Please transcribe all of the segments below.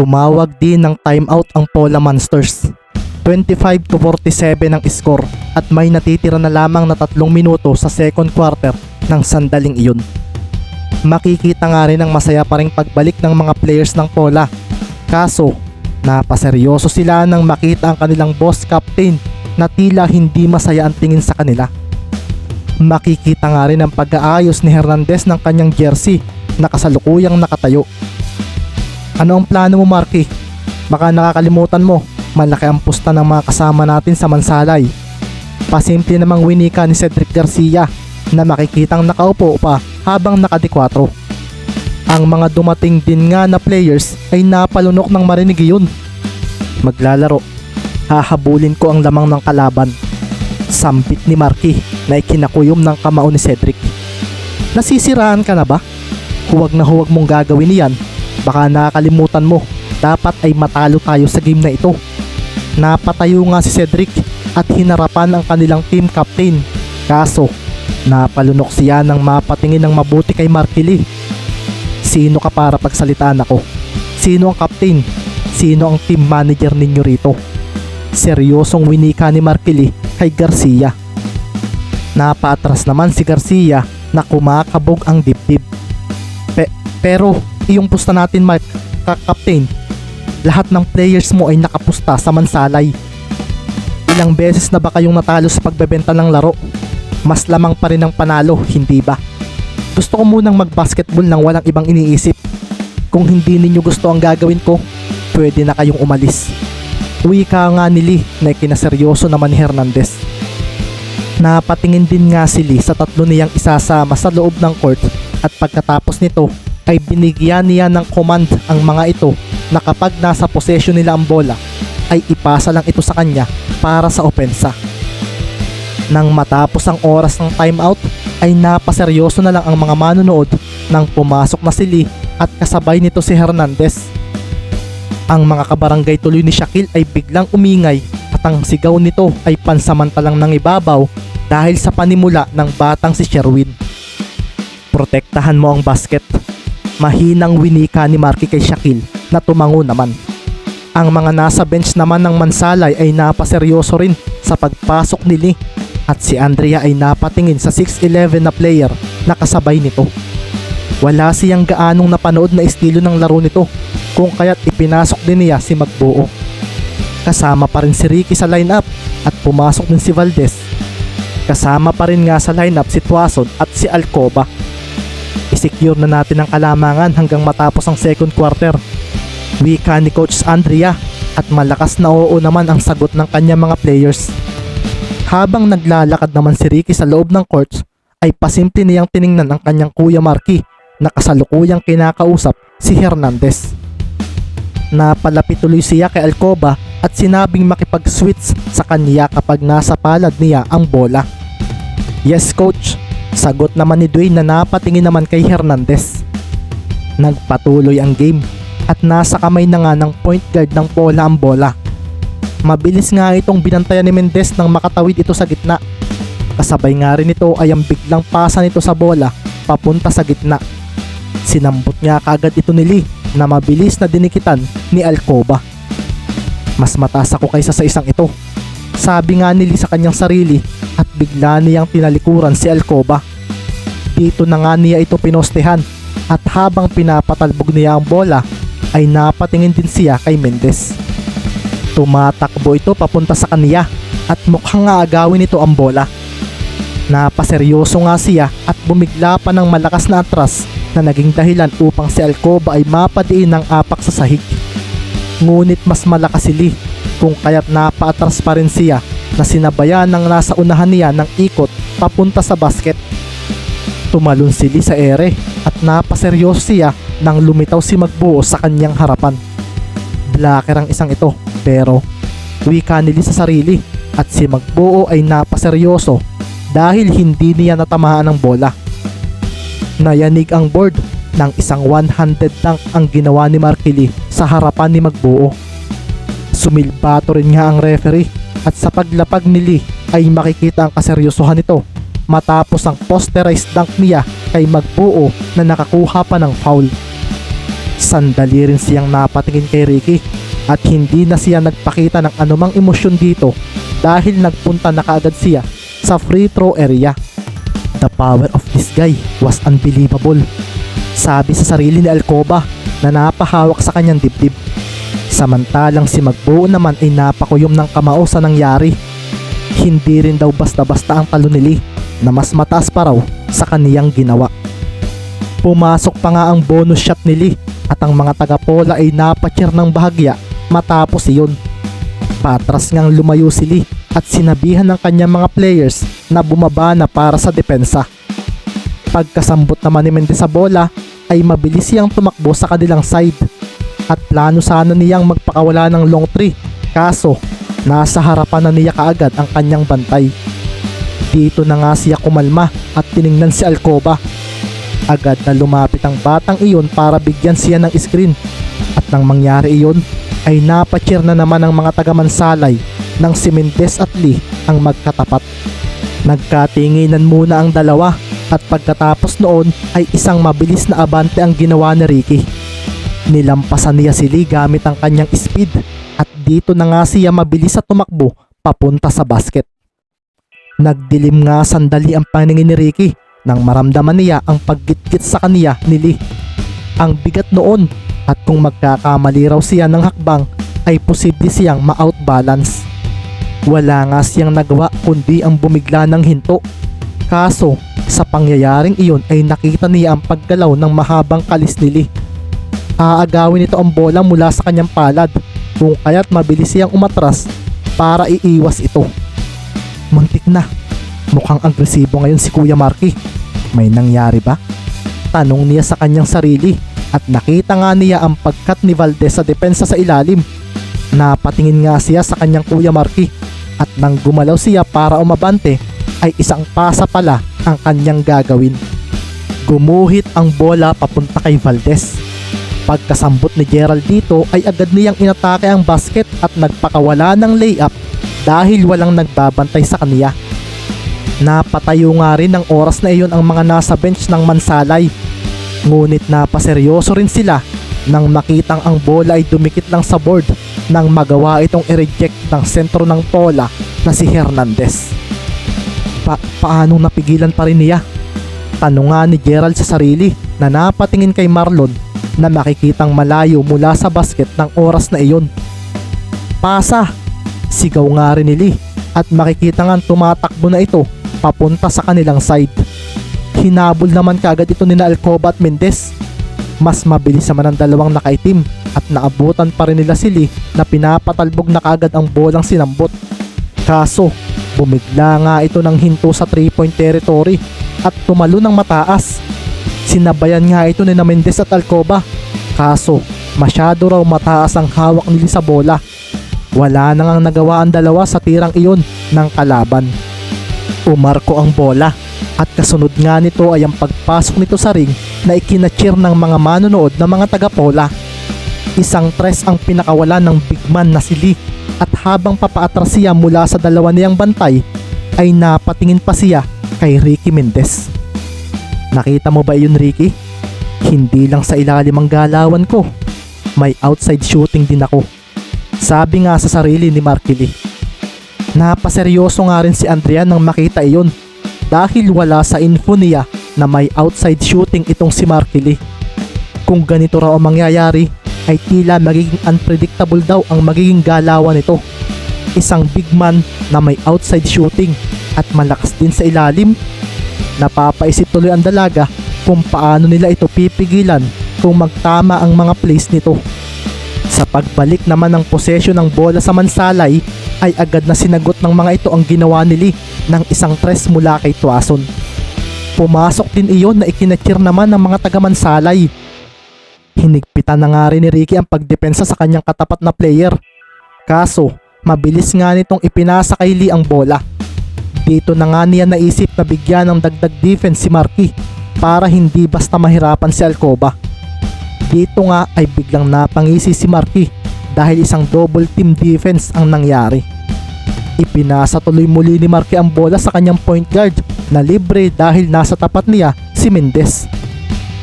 Tumawag din ng timeout ang Pola Monsters. 25 to 47 ang score at may natitira na lamang na tatlong minuto sa second quarter ng sandaling iyon. Makikita nga rin ang masaya pa rin pagbalik ng mga players ng Pola. Kaso, napaseryoso sila nang makita ang kanilang boss captain na tila hindi masaya ang tingin sa kanila. Makikita nga rin ang pag-aayos ni Hernandez ng kanyang jersey na kasalukuyang nakatayo. Ano ang plano mo Marky? Baka nakakalimutan mo, malaki ang pusta ng mga kasama natin sa Mansalay. Pasimple namang winika ni Cedric Garcia na makikitang nakaupo pa habang nakadikwatro. Ang mga dumating din nga na players ay napalunok ng marinig yun. Maglalaro. Hahabulin ko ang lamang ng kalaban. Sampit ni Marky na ikinakuyom ng kamao ni Cedric. Nasisiraan ka na ba? Huwag na huwag mong gagawin niyan. Baka nakakalimutan mo. Dapat ay matalo tayo sa game na ito. Napatayo nga si Cedric at hinarapan ang kanilang team captain. Kaso, napalunok siya ng mapatingin ng mabuti kay Markili. Sino ka para pagsalitaan ako? Sino ang captain? Sino ang team manager ninyo rito? Seryosong winika ni Markili kay Garcia. Napatras naman si Garcia na kumakabog ang dibdib. Pe- pero, iyong pusta natin Mark, ka-captain, lahat ng players mo ay nakapusta sa mansalay. Ilang beses na ba kayong natalo sa pagbebenta ng laro? Mas lamang pa rin ang panalo, hindi ba? Gusto ko munang mag-basketball nang walang ibang iniisip. Kung hindi ninyo gusto ang gagawin ko, pwede na kayong umalis. Uwi ka nga ni Lee na kinaseryoso naman ni Hernandez. Napatingin din nga si Lee sa tatlo niyang isasama sa loob ng court at pagkatapos nito ay binigyan niya ng command ang mga ito na kapag nasa possession nila ang bola ay ipasa lang ito sa kanya para sa opensa. Nang matapos ang oras ng timeout ay napaseryoso na lang ang mga manonood nang pumasok na si Lee at kasabay nito si Hernandez. Ang mga kabarangay tuloy ni Shaquille ay biglang umingay at ang sigaw nito ay pansamantalang nangibabaw dahil sa panimula ng batang si Sherwin. Protektahan mo ang basket. Mahinang winika ni Marky kay Shaquille na tumango naman. Ang mga nasa bench naman ng Mansalay ay napaseryoso rin sa pagpasok ni Lee at si Andrea ay napatingin sa 6'11 na player na kasabay nito. Wala siyang gaanong napanood na estilo ng laro nito kung kaya't ipinasok din niya si Magbuo. Kasama pa rin si Ricky sa lineup at pumasok din si Valdez. Kasama pa rin nga sa lineup si Tuason at si Alcoba. Isecure na natin ang kalamangan hanggang matapos ang second quarter. Wika ni Coach Andrea at malakas na oo naman ang sagot ng kanya mga players. Habang naglalakad naman si Ricky sa loob ng court, ay pasimple niyang tiningnan ang kanyang kuya Marky na kasalukuyang kinakausap si Hernandez. Napalapit tuloy siya kay Alcoba at sinabing makipag-switch sa kanya kapag nasa palad niya ang bola. Yes coach, sagot naman ni Dwayne na napatingin naman kay Hernandez. Nagpatuloy ang game at nasa kamay na nga ng point guard ng Pola ang bola. Mabilis nga itong binantayan ni Mendez nang makatawid ito sa gitna. Kasabay nga rin ito ay ang biglang pasa nito sa bola papunta sa gitna. Sinambot nga kagad ito ni Lee na mabilis na dinikitan ni Alcoba. Mas mataas ako kaysa sa isang ito. Sabi nga ni Lee sa kanyang sarili at bigla niyang tinalikuran si Alcoba. Dito na nga niya ito pinostehan at habang pinapatalbog niya ang bola ay napatingin din siya kay Mendez. Tumatakbo ito papunta sa kanya at mukhang aagawin ito ang bola. Napaseryoso nga siya at bumigla pa ng malakas na atras na naging dahilan upang si Alcoba ay mapadiin ng apak sa sahig. Ngunit mas malakas si Lee kung kaya't napaatras pa rin siya na sinabayan ng nasa unahan niya ng ikot papunta sa basket. Tumalon si Lee sa ere at napaseryoso siya nang lumitaw si Magbuo sa kanyang harapan. Blacker ang isang ito pero wika ni Lee sa sarili at si Magbuo ay napaseryoso dahil hindi niya natamaan ng bola. Nayanig ang board ng isang 100 dunk ang ginawa ni Markili sa harapan ni Magbuo. Sumilbato rin nga ang referee at sa paglapag ni Lee ay makikita ang kaseryosohan nito matapos ang posterized dunk niya kay Magbuo na nakakuha pa ng foul. Sandali rin siyang napatingin kay Ricky at hindi na siya nagpakita ng anumang emosyon dito dahil nagpunta na kaagad siya sa free throw area. The power of this guy was unbelievable. Sabi sa sarili ni Alcoba na napahawak sa kanyang dibdib. Samantalang si Magbuo naman ay napakuyom ng kamao sa nangyari. Hindi rin daw basta-basta ang talo ni Lee na mas mataas pa raw sa kaniyang ginawa. Pumasok pa nga ang bonus shot ni Lee at ang mga taga-pola ay napacheer ng bahagya matapos iyon. Patras ngang lumayo si Lee at sinabihan ng kanyang mga players na bumaba na para sa depensa. Pagkasambot naman ni Mendez sa bola ay mabilis siyang tumakbo sa kanilang side at plano sana niyang magpakawala ng long three kaso nasa harapan na niya kaagad ang kanyang bantay. Dito na nga siya kumalma at tiningnan si Alcoba. Agad na lumapit ang batang iyon para bigyan siya ng screen at nang mangyari iyon ay napacheer na naman ang mga taga-mansalay ng si Mendez at Lee ang magkatapat. Nagkatinginan muna ang dalawa at pagkatapos noon ay isang mabilis na abante ang ginawa ni Ricky. Nilampasan niya si Lee gamit ang kanyang speed at dito na nga siya mabilis at tumakbo papunta sa basket. Nagdilim nga sandali ang paningin ni Ricky nang maramdaman niya ang paggitgit sa kaniya ni Lee. Ang bigat noon at kung magkakamali raw siya ng hakbang ay posible siyang ma-outbalance. Wala nga siyang nagawa kundi ang bumigla ng hinto. Kaso sa pangyayaring iyon ay nakita niya ang paggalaw ng mahabang kalis ni Lee. Aagawin nito ang bola mula sa kanyang palad kung kaya't mabilis siyang umatras para iiwas ito. Muntik na. Mukhang agresibo ngayon si Kuya Marky. May nangyari ba? Tanong niya sa kanyang sarili at nakita nga niya ang pagkat ni Valdez sa depensa sa ilalim. Napatingin nga siya sa kanyang Kuya Marky at nang gumalaw siya para umabante ay isang pasa pala ang kanyang gagawin. Gumuhit ang bola papunta kay Valdez. Pagkasambot ni Gerald dito ay agad niyang inatake ang basket at nagpakawala ng layup dahil walang nagbabantay sa kaniya. Napatayo nga rin ng oras na iyon ang mga nasa bench ng Mansalay. Ngunit napaseryoso rin sila nang makitang ang bola ay dumikit lang sa board nang magawa itong i-reject ng sentro ng pola na si Hernandez. Pa paanong napigilan pa rin niya? Tanong nga ni Gerald sa sarili na napatingin kay Marlon na makikitang malayo mula sa basket ng oras na iyon. Pasa! Sigaw nga rin ni Lee at makikita nga tumatakbo na ito papunta sa kanilang side. Hinabol naman kagad ito ni na Alcoba at Mendez. Mas mabilis naman ang dalawang nakaitim at naabutan pa rin nila si Lee na pinapatalbog na kagad ang bolang sinambot. Kaso, bumigla nga ito ng hinto sa 3-point territory at tumalo ng mataas. Sinabayan nga ito ni Mendez at Alcoba. Kaso, masyado raw mataas ang hawak nila sa bola. Wala na ngang nagawa ang dalawa sa tirang iyon ng kalaban. Umarko ang bola at kasunod nga nito ay ang pagpasok nito sa ring na ikinacheer ng mga manonood na mga taga-pola. Isang tres ang pinakawala ng big man na si Lee at habang papaatras siya mula sa dalawa niyang bantay ay napatingin pa siya kay Ricky Mendez. Nakita mo ba yun Ricky? Hindi lang sa ilalim ang galawan ko. May outside shooting din ako. Sabi nga sa sarili ni Marky Lee. Napaseryoso nga rin si Andrea nang makita iyon dahil wala sa info niya na may outside shooting itong si Marky Lee. Kung ganito raw ang mangyayari ay tila magiging unpredictable daw ang magiging galawan nito. Isang big man na may outside shooting at malakas din sa ilalim. Napapaisip tuloy ang dalaga kung paano nila ito pipigilan kung magtama ang mga plays nito. Sa pagbalik naman ng posesyon ng bola sa Mansalay ay agad na sinagot ng mga ito ang ginawa ni Lee ng isang tres mula kay Tuason. Pumasok din iyon na ikinacheer naman ng mga taga Mansalay. Hinigpitan na nga rin ni Ricky ang pagdepensa sa kanyang katapat na player. Kaso, mabilis nga nitong ipinasa kay Lee ang bola. Dito na nga niya naisip na bigyan ng dagdag defense si Marky para hindi basta mahirapan si Alcoba. Dito nga ay biglang napangisi si Marky dahil isang double team defense ang nangyari. Ipinasa tuloy muli ni Marky ang bola sa kanyang point guard na libre dahil nasa tapat niya si Mendez.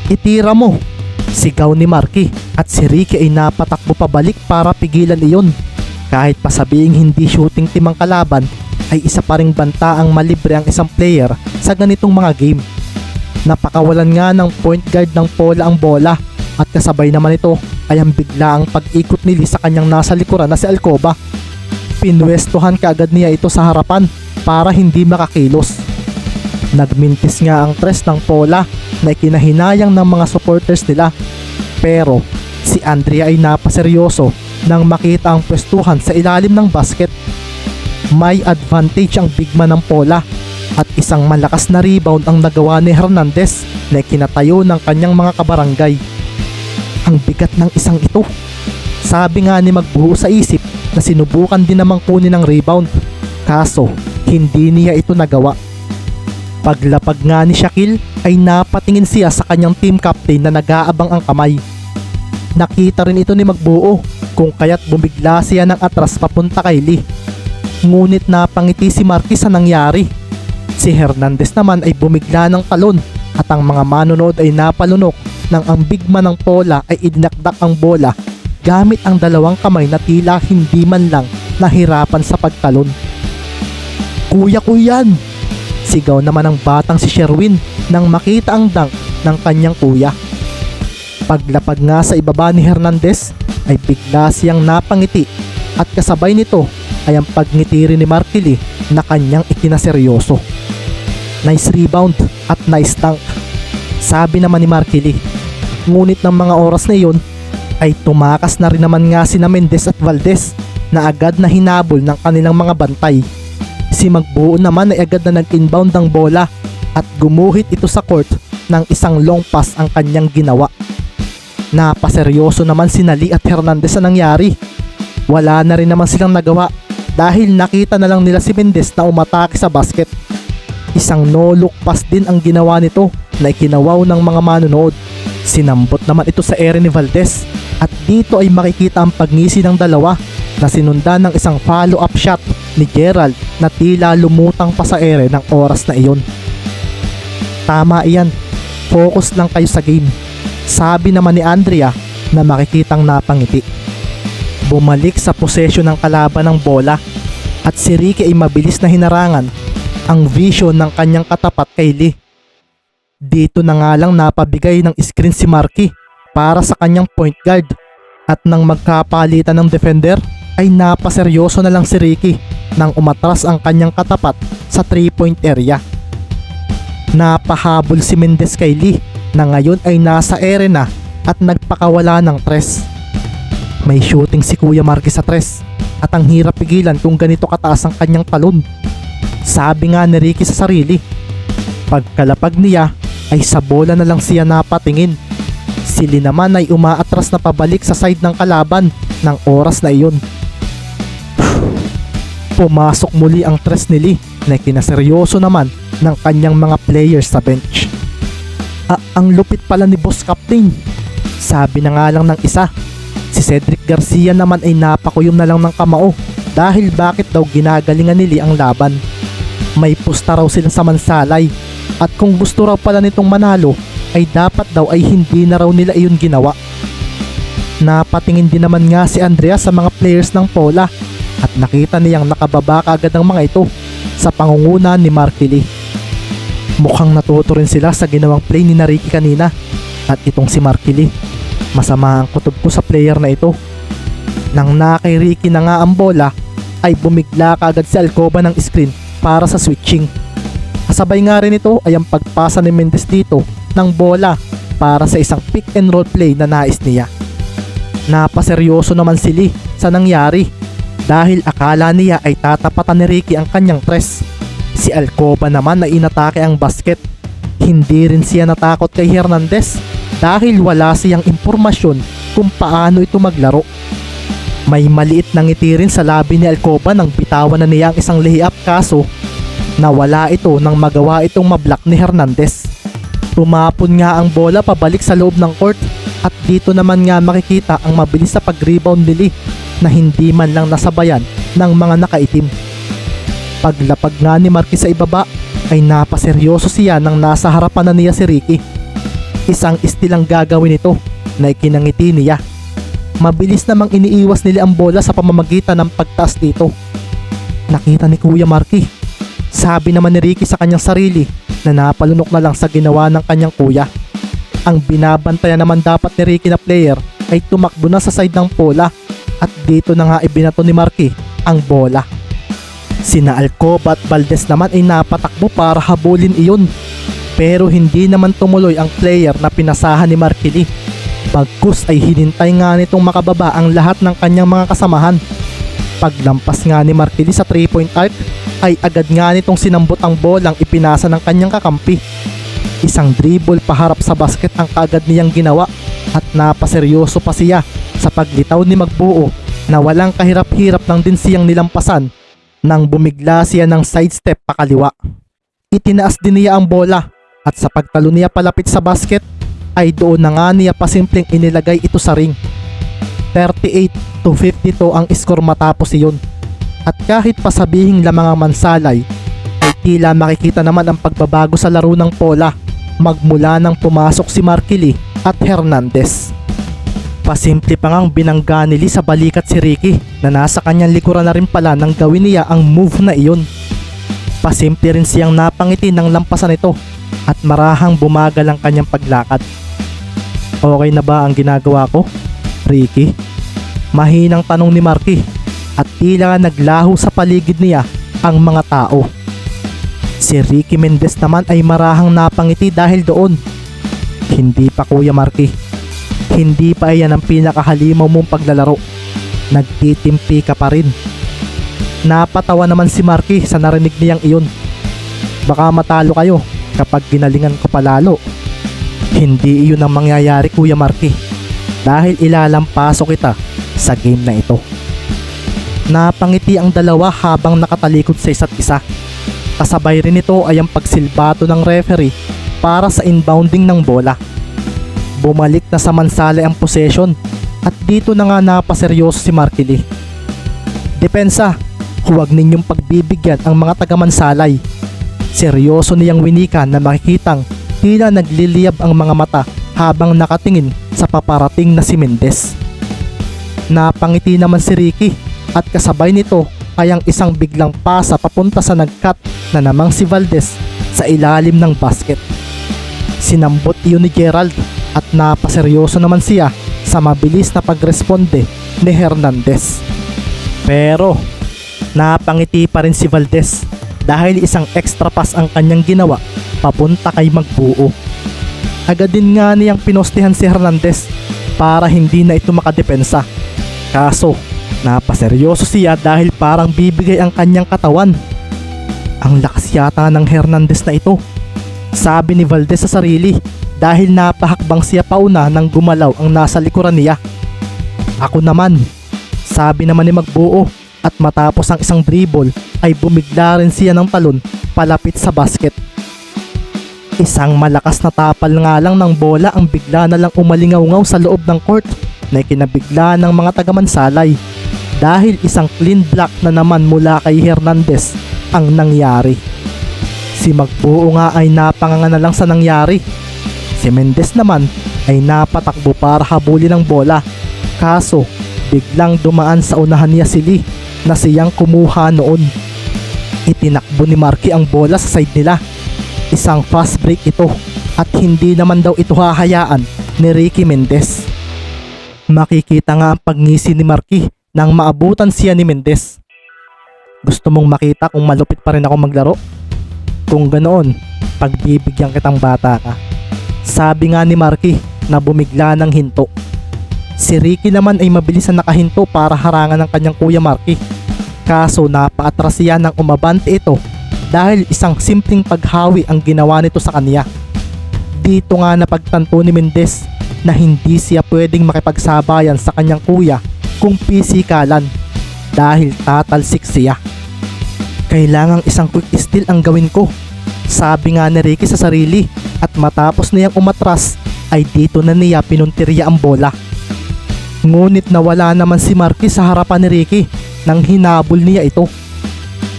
Itira mo, sigaw ni Marky At si Ricky ay napatakbo pabalik para pigilan iyon. Kahit pa sabihing hindi shooting team ang kalaban, ay isa pa ring banta ang malibre ang isang player sa ganitong mga game. Napakawalan nga ng point guard ng Pola ang bola at kasabay naman ito ay ang bigla ang pag-ikot ni Lee sa kanyang nasa likuran na si Alcoba. Pinwestuhan kaagad niya ito sa harapan para hindi makakilos. Nagmintis nga ang tres ng Pola na ikinahinayang ng mga supporters nila. Pero si Andrea ay napaseryoso nang makita ang pwestuhan sa ilalim ng basket. May advantage ang big man ng Pola at isang malakas na rebound ang nagawa ni Hernandez na kinatayo ng kanyang mga kabarangay. Ang bigat ng isang ito. Sabi nga ni Magbuho sa isip na sinubukan din namang kunin ang rebound. Kaso, hindi niya ito nagawa. Paglapag nga ni Shaquille ay napatingin siya sa kanyang team captain na nag-aabang ang kamay. Nakita rin ito ni Magbuo kung kaya't bumigla siya ng atras papunta kay Lee. Ngunit napangiti si Marquez sa nangyari. Si Hernandez naman ay bumigla ng talon at ang mga manonood ay napalunok nang ang big man ng Pola ay idinakdak ang bola gamit ang dalawang kamay na tila hindi man lang nahirapan sa pagtalon. Kuya ko yan! Sigaw naman ng batang si Sherwin nang makita ang dunk ng kanyang kuya. Paglapag nga sa ibaba ni Hernandez ay bigla siyang napangiti at kasabay nito ay ang pagngiti rin ni Martili na kanyang ikinaseryoso. Nice rebound at nice dunk. Sabi naman ni Martili. Ngunit ng mga oras na iyon ay tumakas na rin naman nga si Mendez at Valdez na agad na hinabol ng kanilang mga bantay. Si Magbuo naman ay agad na nag-inbound ng bola at gumuhit ito sa court ng isang long pass ang kanyang ginawa. Napaseryoso naman si Nali at Hernandez sa nangyari. Wala na rin naman silang nagawa dahil nakita na lang nila si Mendez na umatake sa basket. Isang no-look pass din ang ginawa nito na ikinawaw ng mga manonood. Sinambot naman ito sa ere ni Valdez at dito ay makikita ang pagngisi ng dalawa na sinundan ng isang follow-up shot ni Gerald na tila lumutang pa sa ere ng oras na iyon. Tama iyan, focus lang kayo sa game. Sabi naman ni Andrea na makikitang napangiti. Bumalik sa posesyon ng kalaban ng bola at si Ricky ay mabilis na hinarangan ang vision ng kanyang katapat kay Lee. Dito na nga lang napabigay ng screen si Marky para sa kanyang point guard at nang magkapalitan ng defender ay napaseryoso na lang si Ricky nang umatras ang kanyang katapat sa 3 point area. Napahabol si Mendez kay Lee na ngayon ay nasa ere na at nagpakawala ng tres. May shooting si Kuya Marquez sa tres at ang hirap pigilan kung ganito kataas ang kanyang talon. Sabi nga ni Ricky sa sarili. Pagkalapag niya ay sa bola na lang siya napatingin. Si Lee naman ay umaatras na pabalik sa side ng kalaban ng oras na iyon. Pumasok muli ang tres ni Lee na kinaseryoso naman ng kanyang mga players sa bench. Ah, ang lupit pala ni Boss Captain. Sabi na nga lang ng isa. Si Cedric Garcia naman ay napakuyom na lang ng kamao dahil bakit daw ginagalingan ni Lee ang laban. May pusta raw sila sa mansalay at kung gusto raw pala nitong manalo ay dapat daw ay hindi na raw nila iyon ginawa. Napatingin din naman nga si Andrea sa mga players ng Pola at nakita niyang nakababa kaagad ang mga ito sa pangunguna ni Markili. Mukhang natuto rin sila sa ginawang play ni Nariki kanina at itong si Markili. Masama ang kutob ko sa player na ito. Nang nakay Ricky na nga ang bola ay bumigla kaagad si Alcoba ng screen para sa switching. Kasabay nga rin ito ay ang pagpasa ni Mendes dito ng bola para sa isang pick and roll play na nais niya. Napaseryoso naman si Lee sa nangyari dahil akala niya ay tatapatan ni Ricky ang kanyang tres. Si Alcoba naman na inatake ang basket. Hindi rin siya natakot kay Hernandez dahil wala siyang impormasyon kung paano ito maglaro. May maliit na ngiti rin sa labi ni Alcoba nang bitawan na niya ang isang layup kaso nawala ito nang magawa itong mablock ni Hernandez. Tumapon nga ang bola pabalik sa loob ng court at dito naman nga makikita ang mabilis sa pag-rebound ni Lee na hindi man lang nasabayan ng mga nakaitim. Paglapag nga ni Marquez sa ibaba ay napaseryoso siya nang nasa harapan na niya si Ricky. Isang istilang gagawin ito na ikinangiti niya. Mabilis namang iniiwas nila ang bola sa pamamagitan ng pagtaas dito. Nakita ni Kuya Marky. Sabi naman ni Ricky sa kanyang sarili na napalunok na lang sa ginawa ng kanyang kuya. Ang binabantayan naman dapat ni Ricky na player ay tumakbo na sa side ng bola at dito na nga ibinato ni Marky ang bola. Sina Alcoba at Valdez naman ay napatakbo para habulin iyon. Pero hindi naman tumuloy ang player na pinasahan ni Marky Lee. Pagkus ay hinintay nga nitong makababa ang lahat ng kanyang mga kasamahan. Paglampas nga ni Lee sa 3-point arc ay agad nga nitong sinambot ang bolang ipinasa ng kanyang kakampi. Isang dribble paharap sa basket ang kaagad niyang ginawa at napaseryoso pa siya sa paglitaw ni Magbuo na walang kahirap-hirap lang din siyang nilampasan nang bumigla siya ng sidestep pakaliwa. Itinaas din niya ang bola at sa pagtalo niya palapit sa basket ay doon na nga niya pasimpleng inilagay ito sa ring. 38 to 52 ang score matapos iyon. At kahit pasabihing lamang ang mansalay, ay tila makikita naman ang pagbabago sa laro ng Pola magmula nang pumasok si Markili at Hernandez. Pasimple pa ngang binangga ni Lee sa balikat si Ricky na nasa kanyang likuran na rin pala nang gawin niya ang move na iyon. Pasimple rin siyang napangiti ng lampasan ito at marahang bumagal ang kanyang paglakad. Okay na ba ang ginagawa ko, Ricky? Mahinang tanong ni Marky at tila naglaho sa paligid niya ang mga tao. Si Ricky Mendez naman ay marahang napangiti dahil doon. Hindi pa Kuya Marky. Hindi pa iyan ang pinakahalimaw mong paglalaro. Nagtitimpi ka pa rin. Napatawa naman si Marky sa narinig niyang iyon. Baka matalo kayo kapag ginalingan ko palalo. Hindi iyon ang mangyayari Kuya Marky. Dahil ilalampaso kita sa game na ito. Napangiti ang dalawa habang nakatalikod sa isa't isa. Kasabay rin ito ay ang pagsilbato ng referee para sa inbounding ng bola. Bumalik na sa mansala ang possession at dito na nga napaseryoso si Markili. Depensa, huwag ninyong pagbibigyan ang mga taga-mansalay. Seryoso niyang winika na makikitang tila nagliliyab ang mga mata habang nakatingin sa paparating na si Mendez. Napangiti naman si Ricky at kasabay nito ay ang isang biglang pasa papunta sa nagcut na namang si Valdez sa ilalim ng basket. Sinambot iyon ni Gerald at napaseryoso naman siya sa mabilis na pagresponde ni Hernandez. Pero napangiti pa rin si Valdez dahil isang extra pass ang kanyang ginawa papunta kay Magbuo. Agad din nga niyang pinostihan si Hernandez para hindi na ito makadepensa. Kaso Napaseryoso siya dahil parang bibigay ang kanyang katawan. Ang lakas yata ng Hernandez na ito. Sabi ni Valdez sa sarili dahil napahakbang siya pauna nang gumalaw ang nasa likuran niya. Ako naman, sabi naman ni Magbuo at matapos ang isang dribble ay bumigla rin siya ng talon palapit sa basket. Isang malakas na tapal nga lang ng bola ang bigla na lang umalingaw sa loob ng court na ikinabigla ng mga taga-mansalay dahil isang clean block na naman mula kay Hernandez ang nangyari. Si Magbuo nga ay napanganga na lang sa nangyari. Si Mendez naman ay napatakbo para habulin ang bola. Kaso biglang dumaan sa unahan niya si Lee na siyang kumuha noon. Itinakbo ni Marky ang bola sa side nila. Isang fast break ito at hindi naman daw ito hahayaan ni Ricky Mendez. Makikita nga ang pagngisi ni Marky nang maabutan siya ni Mendez. Gusto mong makita kung malupit pa rin ako maglaro? Kung ganoon, pagbibigyan kitang bata ka. Sabi nga ni Marky na bumigla ng hinto. Si Ricky naman ay mabilis na nakahinto para harangan ng kanyang kuya Marky. Kaso napaatras siya ng umabante ito dahil isang simpleng paghawi ang ginawa nito sa kanya. Dito nga napagtanto ni Mendez na hindi siya pwedeng makipagsabayan sa kanyang kuya kung pisikalan dahil tatalsik siya. Kailangang isang quick steal ang gawin ko. Sabi nga ni Ricky sa sarili at matapos niyang umatras ay dito na niya pinuntirya ang bola. Ngunit nawala naman si Marky sa harapan ni Ricky nang hinabol niya ito.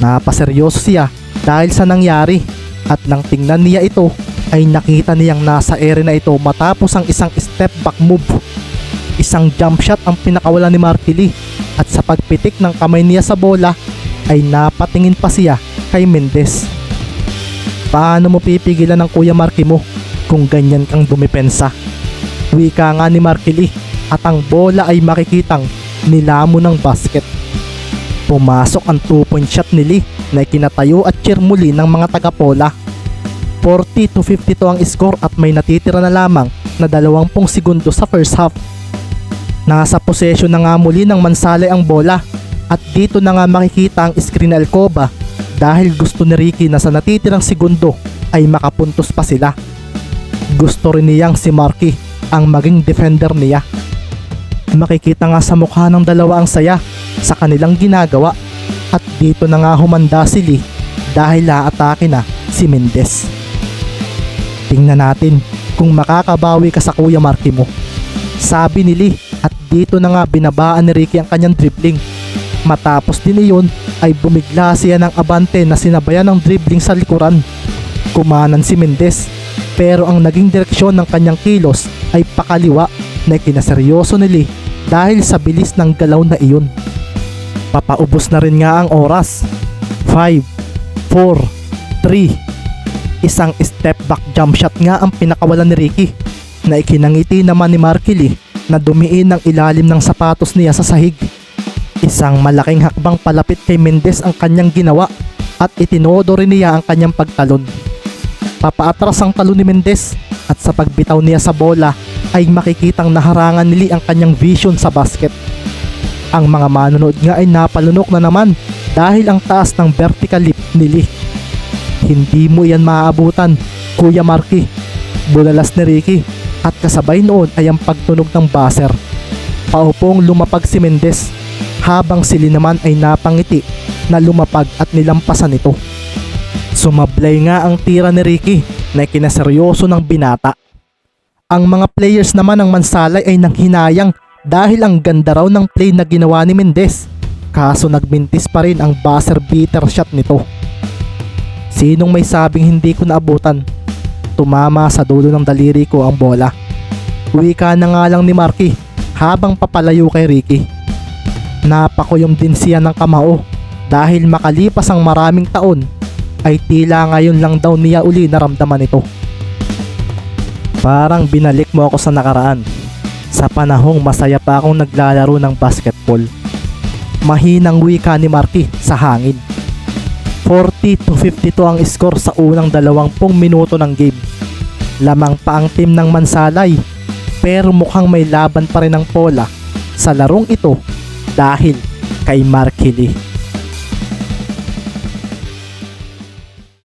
Napaseryoso siya dahil sa nangyari at nang tingnan niya ito ay nakita niyang nasa ere na ito matapos ang isang step back move Isang jump shot ang pinakawala ni Marky Lee at sa pagpitik ng kamay niya sa bola ay napatingin pa siya kay Mendez. Paano mo pipigilan ng kuya Marky mo kung ganyan kang dumepensa? Wika nga ni Marky Lee at ang bola ay makikitang nilamo ng basket. Pumasok ang 2-point shot ni Lee na ikinatayo at cheer ng mga taga-pola. 40 to 52 ang score at may natitira na lamang na 20 segundo sa first half. Nasa posesyon na nga muli ng Mansale ang bola at dito na nga makikita ang screen na Alcoba dahil gusto ni Ricky na sa natitirang segundo ay makapuntos pa sila. Gusto rin niyang si Marky ang maging defender niya. Makikita nga sa mukha ng dalawa ang saya sa kanilang ginagawa at dito na nga humanda si Lee dahil haatake na si Mendez. Tingnan natin kung makakabawi ka sa kuya Marky mo. Sabi ni Lee at dito na nga binabaan ni Ricky ang kanyang dribbling. Matapos din iyon ay bumigla siya ng abante na sinabayan ng dribbling sa likuran. Kumanan si Mendez pero ang naging direksyon ng kanyang kilos ay pakaliwa na kinaseryoso ni Lee dahil sa bilis ng galaw na iyon. Papaubos na rin nga ang oras. 5, 4, 3. Isang step back jump shot nga ang pinakawalan ni Ricky na ikinangiti naman ni Marky Lee na dumiin ng ilalim ng sapatos niya sa sahig. Isang malaking hakbang palapit kay Mendez ang kanyang ginawa at itinodo rin niya ang kanyang pagtalon. Papaatras ang talon ni Mendez at sa pagbitaw niya sa bola ay makikitang naharangan ni Lee ang kanyang vision sa basket. Ang mga manonood nga ay napalunok na naman dahil ang taas ng vertical leap ni Lee. Hindi mo yan maaabutan, Kuya Marky. Bulalas ni Ricky at kasabay noon ay ang pagtunog ng buzzer. Paupong lumapag si Mendez habang si Lee naman ay napangiti na lumapag at nilampasan ito. Sumablay nga ang tira ni Ricky na kinaseryoso ng binata. Ang mga players naman ng Mansalay ay nanghinayang dahil ang ganda raw ng play na ginawa ni Mendez. Kaso nagmintis pa rin ang buzzer beater shot nito. Sinong may sabing hindi ko naabutan? Tumama sa dulo ng daliri ko ang bola. Wika na nga lang ni Marky habang papalayo kay Ricky. Napakuyom din siya ng kamao dahil makalipas ang maraming taon ay tila ngayon lang daw niya uli naramdaman ito. Parang binalik mo ako sa nakaraan. Sa panahong masaya pa akong naglalaro ng basketball. Mahinang wika ni Marky sa hangin. 40 to 52 ang score sa unang 20 minuto ng game. Lamang pa ang team ng Mansalay pero mukhang may laban pa rin ang Pola sa larong ito dahil kay Marky Lee.